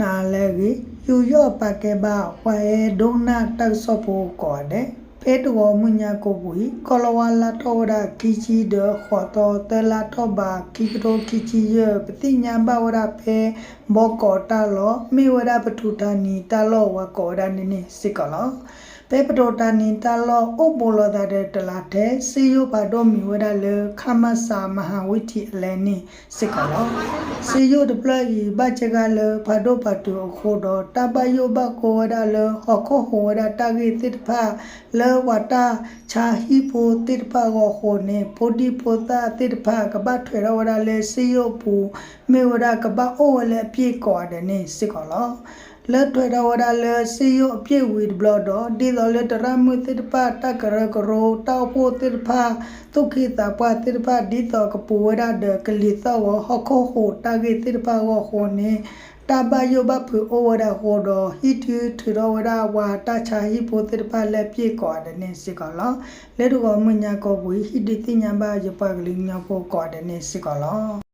နာလေကြီးယူရော့ပါကေဘာဝဲဒုနာတက်ဆော့ဖို့ကောတဲ့ဖေတော်မညာကိုဘူးကောလဝလာထောရာကီချီဒခေါ်တော်တလာထောဘာကီကတိုကီချီယပတိညာဘဝရဖေဘောကောတာလောမေဝရပထုတာနီတလောဝကောဒနိနိစိကလော ပေပတော်တာနီတလောဥပ္ပလောဒတဲ့တလာတဲ့စီယိုပါတော်မီဝရလေခမဆာမဟာဝိတိအလဲနိစိကလောစီယိုဒပလီဘချကလဖာဒိုပတူခိုဒတဘယိုဘကိုဝဒလဟခိုဟိုဝဒတာဂိတိဖာလေဝတာချာဟီပိုတိဖာကိုခိုနေပိုဒီပိုတာတိဖာကဘထွေရဝဒလေစီယိုပူမေဝဒကဘအိုဝလေပြေကောတဲ့နေစစ်ကောလော လက်ထွေရဝဒလေစီယိုအပြည့်ဝီဘလဒဒီလောလေတရမတိဖာတကရကရောတောက်ပိုတိဖာဒုခိတပတိဖာဒီတောကပူဝဒဒကလီသောဟခိုဟိုတာဂိတိဖာကိုခိုနေတဘယဘဖူဩဝရဟောဒဟိတုထရဝရဝါတချာဟိပိုတိပလက်ပြေကောတဲ့နေစကလောလေတုကမညာကောဝိဟိတိတိညာဘယပကလိညာကိုကောတဲ့နေစကလော